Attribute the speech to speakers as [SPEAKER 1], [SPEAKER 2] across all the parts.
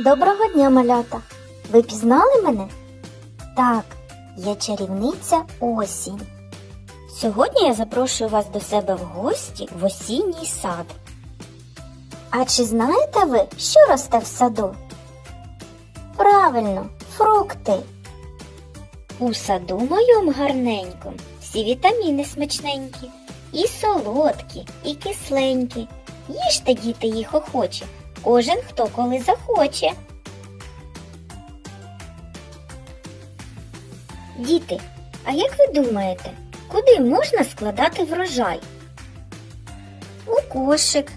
[SPEAKER 1] Доброго дня, малята! Ви пізнали мене? Так, я чарівниця осінь. Сьогодні я запрошую вас до себе в гості в осінній сад. А чи знаєте ви, що росте в саду? Правильно, фрукти. У саду моєму гарненькому всі вітаміни смачненькі, і солодкі, і кисленькі. Їжте, діти, їх охоче, кожен хто коли захоче. Діти, а як ви думаєте, куди можна складати врожай? У кошик,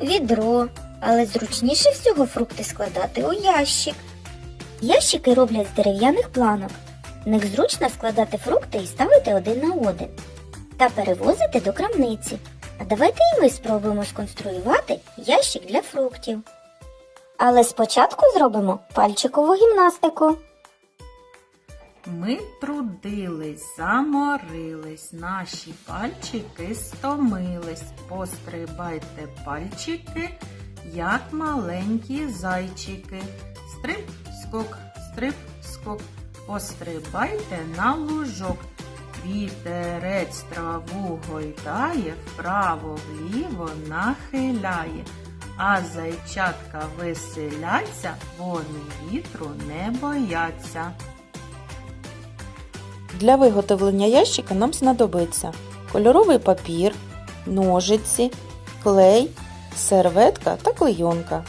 [SPEAKER 1] відро, але зручніше всього фрукти складати у ящик. Ящики роблять з дерев'яних планок. В них зручно складати фрукти і ставити один на один та перевозити до крамниці. А давайте і ми спробуємо сконструювати ящик для фруктів. Але спочатку зробимо пальчикову гімнастику.
[SPEAKER 2] Ми трудились, заморились, наші пальчики стомились. Пострибайте пальчики, як маленькі зайчики. Стрип, скок, стрип, скок. Пострибайте на лужок. Вітерець траву гойдає, вправо-вліво нахиляє. А зайчатка веселяться, вони вітру не бояться.
[SPEAKER 3] Для виготовлення ящика нам знадобиться кольоровий папір, ножиці, клей, серветка та клейонка.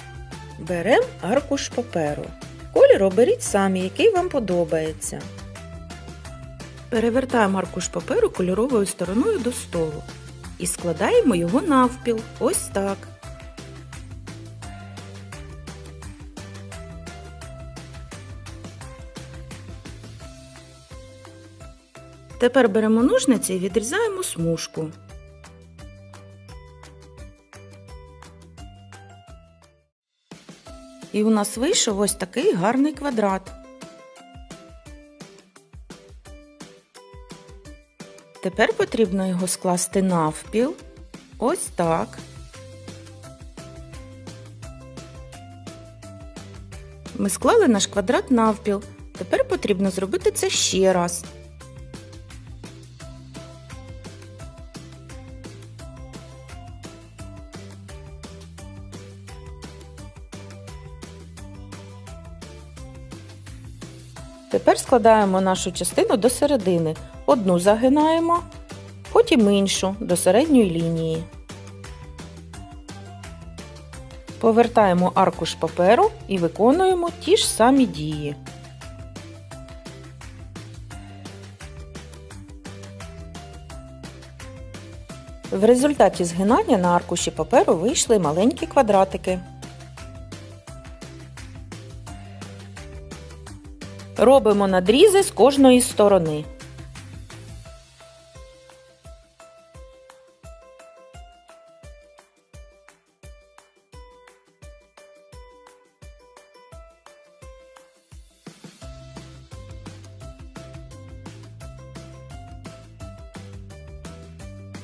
[SPEAKER 3] Беремо аркуш паперу. Колір оберіть самі, який вам подобається. Перевертаємо аркуш паперу кольоровою стороною до столу і складаємо його навпіл. Ось так. Тепер беремо ножниці і відрізаємо смужку. І у нас вийшов ось такий гарний квадрат. Тепер потрібно його скласти навпіл. Ось так. Ми склали наш квадрат навпіл. Тепер потрібно зробити це ще раз. Тепер складаємо нашу частину до середини. Одну загинаємо, потім іншу до середньої лінії. Повертаємо аркуш паперу і виконуємо ті ж самі дії. В результаті згинання на аркуші паперу вийшли маленькі квадратики. Робимо надрізи з кожної сторони.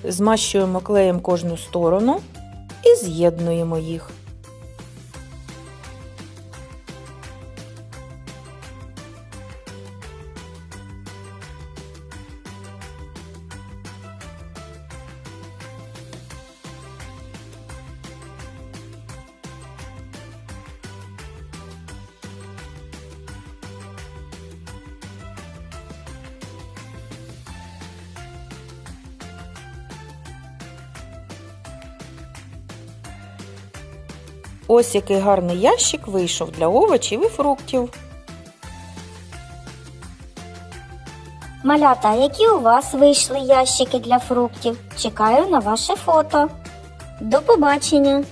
[SPEAKER 3] Змащуємо клеєм кожну сторону і з'єднуємо їх. Ось який гарний ящик вийшов для овочів і фруктів.
[SPEAKER 1] Малята, які у вас вийшли ящики для фруктів? Чекаю на ваше фото. До побачення!